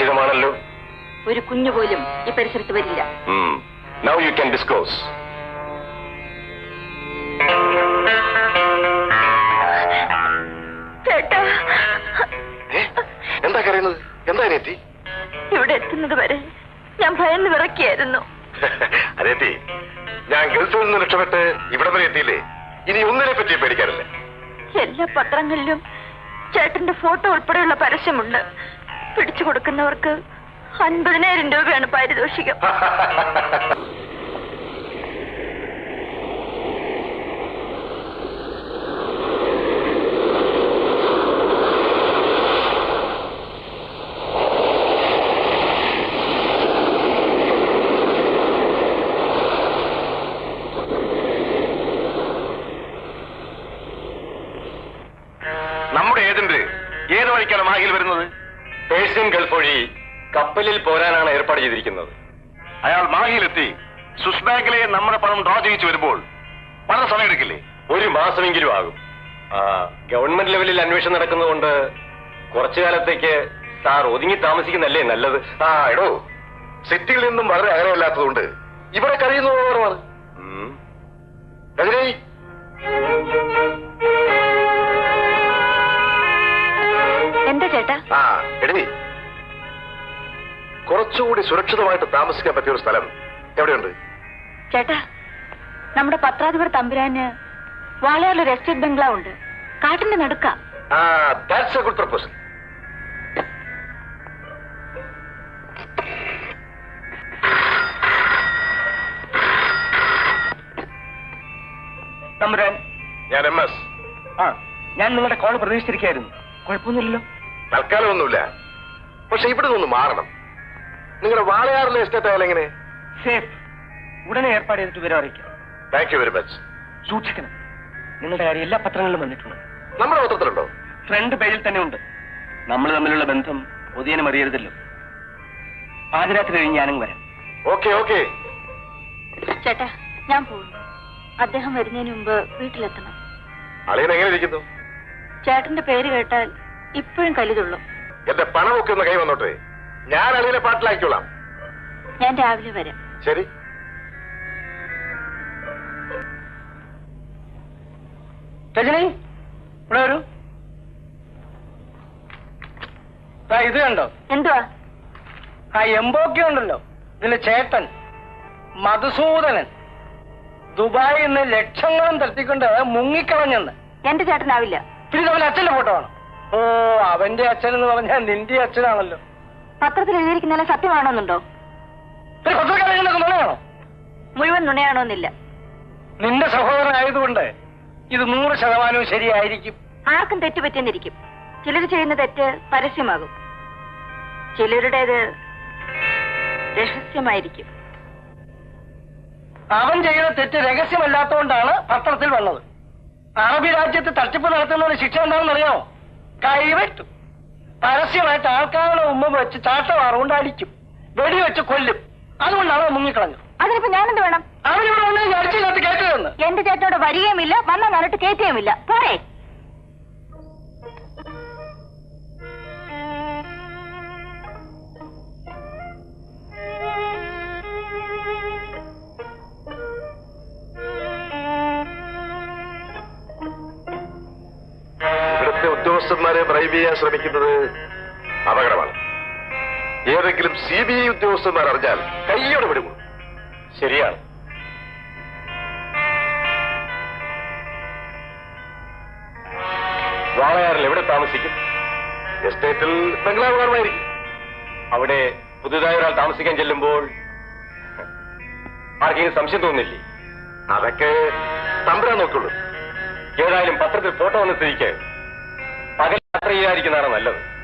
സുരക്ഷിതമാണല്ലോ ഒരു കുഞ്ഞു പോലും ഈ പരിസരത്ത് വരില്ല. നൗ യു ക്യാൻ ഡിസ്ക്ലോസ് എന്താ കരയുന്നത്? എന്താ അനിയത്തി? ഇവിടെ എത്തുന്നത് വരെ ഞാൻ ഭയന്ന് വിറക്കിയായിരുന്നു. അനിയത്തി ഞാൻ ഗൾഫിൽ നിന്ന് രക്ഷപ്പെട്ട് ഇവിടെ വരെ എത്തിയില്ലേ? ഇനി ഒന്നിനെ പറ്റി പേടിക്കാറില്ല. എല്ലാ പത്രങ്ങളിലും ചേട്ടന്റെ ഫോട്ടോ ഉൾപ്പെടെയുള്ള പരസ്യമുണ്ട്. പിടിച്ചു കൊടുക്കുന്നവർക്ക് അൻപതിനായിരം രൂപയാണ് പാരിതോഷികം. ഏജന്റ് ഏത് വഴിക്കാണ് മാഹിൽ വരുന്നത്? പേഴ്സ്യൻ ഗൾഫ് വഴി കപ്പലിൽ പോരാനാണ് ഏർപ്പാട് ചെയ്തിരിക്കുന്നത്. അയാൾ മാഹിയിലെത്തി. സ്വിസ് ബാങ്കിലെ നമ്മുടെ പണം ഡ്രോ ചെയ്യിച്ചു വരുമ്പോൾ വളരെ സമയമെടുക്കില്ലേ ഒരു മാസമെങ്കിലും ആകും. ഗവൺമെന്റ് ലെവലിൽ അന്വേഷണം നടക്കുന്നതുകൊണ്ട് കുറച്ചു കാലത്തേക്ക് സാർ ഒതുങ്ങി താമസിക്കുന്നല്ലേ നല്ലത്? ആ എടോ സിറ്റിയിൽ നിന്നും വളരെ അകലമല്ലാത്തതുകൊണ്ട് ഇവിടെ കഴിയുന്നു രജനി. കുറച്ചുകൂടി സുരക്ഷിതമായിട്ട് താമസിക്കാൻ പറ്റിയ ഒരു സ്ഥലം എവിടെയുണ്ട്? ചേട്ടാ നമ്മുടെ പത്രാധിപർ തമ്പുരാന് വാളയാറിലൊരു എസ്റ്റേറ്റ് ബംഗ്ലാവ് ഉണ്ട് കാട്ടിന്റെ നടുക്ക. Good proposal. തമ്പുരാൻ ഞാൻ എം എസ്. ആ ഞാൻ നിങ്ങളുടെ കോൾ പ്രതീക്ഷിച്ചിരിക്കായിരുന്നു കുഴപ്പമൊന്നുമില്ലല്ലോ. തൽക്കാലം ഒന്നുമില്ല പക്ഷെ ഇവിടെ നിന്ന് മാറണം. നിങ്ങളുടെ വാളയാറിലെ എസ്റ്റേറ്റ് ആയാലും എങ്ങനെ? സേഫ്. ഉടനെ ഏർപ്പാട് ചെയ്തിട്ട് വിവരം അറിയിക്കാം. താങ്ക് യു വെരി മച്ച് സൂക്ഷിക്കണം. നിങ്ങളുടെ കാര്യം എല്ലാ പത്രങ്ങളിലും വന്നിട്ടുണ്ട്. നമ്മുടെ പത്രത്തിലുണ്ടോ? ഫ്രണ്ട് പേജിൽ തന്നെ ഉണ്ട്. നമ്മൾ തമ്മിലുള്ള ബന്ധം പൊതിയനും അറിയരുതല്ലോ. പാതിരാത്രി കഴിഞ്ഞ് ഞാനും വരാം. ഓക്കെ ഓക്കെ ചേട്ടാ ഞാൻ പോകുന്നു അദ്ദേഹം വരുന്നതിന് മുമ്പ് വീട്ടിലെത്തണം. അളിയൻ എങ്ങനെ ഇരിക്കുന്നു? ചേട്ടന്റെ പേര് കേട്ടാൽ ഇപ്പോഴും കലിതുള്ളൂ. എന്റെ പണമൊക്കെ ഒന്ന് കൈ വന്നോട്ടെ. ഞാൻ അളിയിലെ പാട്ടിലാക്കിക്കോളാം. ഞാൻ രാവിലെ വരാം. ശരി. രജനി ഇവിടെ വരൂ. ഇത് കണ്ടോ? എന്തുവാ? ആ എംബോക്കെ ഉണ്ടല്ലോ ഇതിലെ ചേട്ടൻ മധുസൂദനൻ. ദുബായിൽ നിന്ന് ലക്ഷങ്ങളും തട്ടിക്കൊണ്ട് മുങ്ങിക്കളഞ്ഞെന്ന്. എന്റെ ചേട്ടനാവില്ല. പിന്നെ അവൻ അച്ഛന്റെ ഫോട്ടോ ആണ്? ഓ അവന്റെ അച്ഛൻ എന്ന് പറഞ്ഞാൽ നിന്റെ അച്ഛനാണല്ലോ. പത്രത്തിൽ എഴുതിയിരിക്കുന്ന സത്യമാണോന്നുണ്ടോ? മുഴുവൻ നുണയാണോന്നില്ല. നിന്റെ സഹോദരൻ സഹോദരനായതുകൊണ്ട് ഇത് നൂറ് ശതമാനവും ശരിയായിരിക്കും. ആർക്കും തെറ്റുപറ്റിയെന്നിരിക്കും. ചിലർ ചെയ്യുന്ന തെറ്റ് പരസ്യമാകും. ചിലരുടേത് രഹസ്യമായിരിക്കും. അവൻ ചെയ്ത തെറ്റ് രഹസ്യമല്ലാത്തതുകൊണ്ടാണ് പത്രത്തിൽ വന്നത്. അറബി രാജ്യത്ത് തട്ടിപ്പ് നടത്തുന്നതിന് ശിക്ഷ എന്താണെന്ന് അറിയാമോ കൈവെട്ടും. പരസ്യമായിട്ട് ആൾക്കാരുടെ ഉമ്മ വെച്ച് ചാട്ടവാറുകൊണ്ട് അടിക്കും. വെടിവെച്ച് കൊല്ലും. അതുകൊണ്ടാണ് അവൻ മുങ്ങിക്കളഞ്ഞത്. അതിനിപ്പോ ഞാനെന്ത് വേണം? വന്ന് അടിച്ചു കത്ത് കേട്ടതെന്ന് എന്റെ ചേട്ടോട് വരികയുമില്ല വന്ന നരട്ട് കയറ്റുകയുമില്ല. പോരെ. ഉദ്യോഗസ്ഥന്മാരെ ബ്രൈബ് ചെയ്യാൻ ശ്രമിക്കുന്നത് അപകടമാണ്. ഏതെങ്കിലും സി ബി ഐ ഉദ്യോഗസ്ഥന്മാർ അറിഞ്ഞാൽ കൈയോടെ വിടുമോ? ശരിയാണ്. വാളയാറിൽ എവിടെ താമസിക്കും? എസ്റ്റേറ്റിൽ ബംഗ്ലാവുകാരുമായിരിക്കും. അവിടെ പുതുതായി ഒരാൾ താമസിക്കാൻ ചെല്ലുമ്പോൾ ആർക്കെങ്കിലും സംശയം തോന്നില്ലേ അതൊക്കെ തമ്പുരാൻ നോക്കുള്ളൂ ഏതായാലും പത്രത്തിൽ ഫോട്ടോ വന്ന് സ്ഥിതിക്ക് പകൽ യാത്ര ചെയ്യാതിരിക്കുന്നതാണ് നല്ലത്.